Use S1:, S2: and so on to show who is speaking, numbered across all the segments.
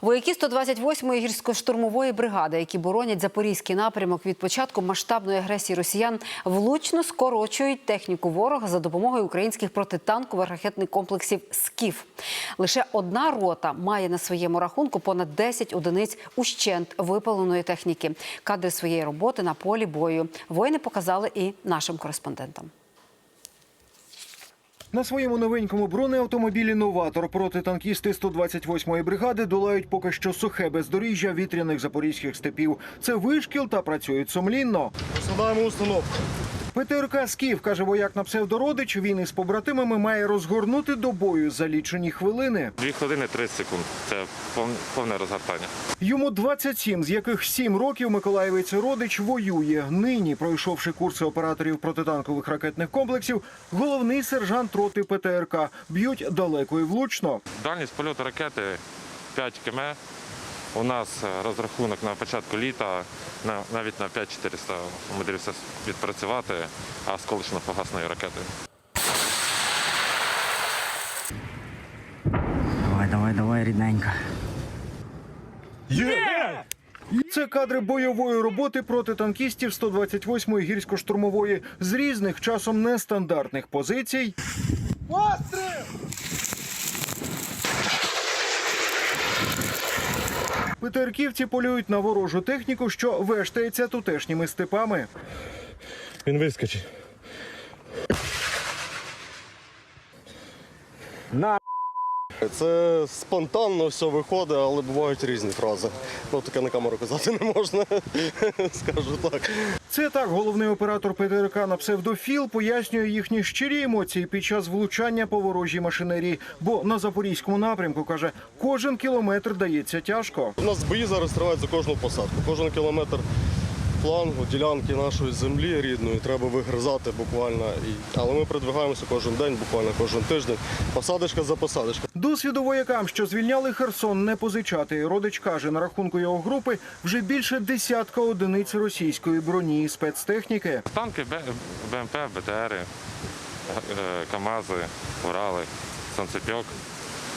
S1: Вояки 128-ї гірсько-штурмової бригади, які боронять запорізький напрямок від початку масштабної агресії росіян, влучно скорочують техніку ворога за допомогою українських протитанкових ракетних комплексів СКІФ. Лише одна рота має на своєму рахунку понад 10 одиниць ущент випаленої техніки. Кадри своєї роботи на полі бою воїни показали і нашим кореспондентам.
S2: На своєму новенькому бронеавтомобілі «Новатор» протитанкісти 128-ї бригади долають поки що сухе бездоріжжя вітряних запорізьких степів. Це вишкіл та працюють сумлінно.
S3: Посадаємо установку.
S2: ПТРК «Скіф», каже вояк на псевдородич, він із побратимами має розгорнути до бою за лічені хвилини.
S4: Дві хвилини 30 секунд. Це пов- повне розгортання.
S2: Йому 27, з яких 7 років Миколаєвець Родич воює. Нині, пройшовши курси операторів протитанкових ракетних комплексів, головний сержант роти ПТРК. Б'ють далеко і влучно.
S4: Дальність польоту ракети 5 км. У нас е, розрахунок на початку літа на, навіть на 5400 умудрився відпрацювати, а сколочно погасної ракети.
S5: Давай, давай, давай, рідненька.
S2: Це кадри бойової роботи проти танкістів 128-ї гірсько-штурмової з різних часом нестандартних позицій. ПТРківці полюють на ворожу техніку, що вештається тутешніми степами.
S3: Він вискочить. Це спонтанно все виходить, але бувають різні фрази. Ну таке на камеру казати не можна, скажу так.
S2: Це так головний оператор ПТРК на псевдофіл пояснює їхні щирі емоції під час влучання по ворожій машинерії. Бо на запорізькому напрямку каже, кожен кілометр дається тяжко.
S3: У нас бої зараз тривають за кожну посадку. Кожен кілометр флангу, ділянки нашої землі рідної треба вигризати буквально. І... Але ми продвигаємося кожен день, буквально кожен тиждень. Посадочка за посадочкою.
S2: Досвіду воякам, що звільняли Херсон, не позичати. Родич каже, на рахунку його групи вже більше десятка одиниць російської броні і спецтехніки.
S4: Танки, БМП, БТРи, е, КАМАЗи, Урали, Санцепьок.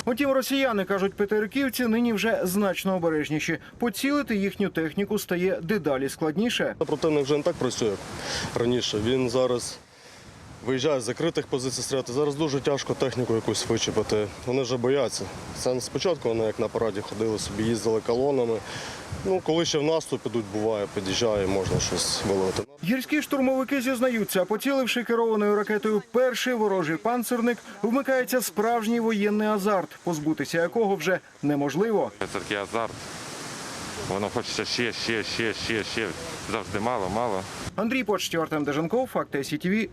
S2: Утім, росіяни кажуть, Петерківці нині вже значно обережніші. Поцілити їхню техніку стає дедалі складніше.
S3: Противник вже не так працює, раніше. Він зараз виїжджає з закритих позицій стріляти. Зараз дуже тяжко техніку якусь вичепити. Вони вже бояться. Це спочатку вони як на параді ходили собі, їздили колонами. Ну, коли ще в наступ ідуть, буває, під'їжджає, можна щось виловити.
S2: Гірські штурмовики зізнаються, поціливши керованою ракетою перший ворожий панцирник, вмикається справжній воєнний азарт, позбутися якого вже неможливо.
S4: Це такий азарт. Воно хочеться ще, ще, ще, ще, ще. Завжди мало, мало.
S2: Андрій Почтів, Артем Деженков, Факти СІТВ.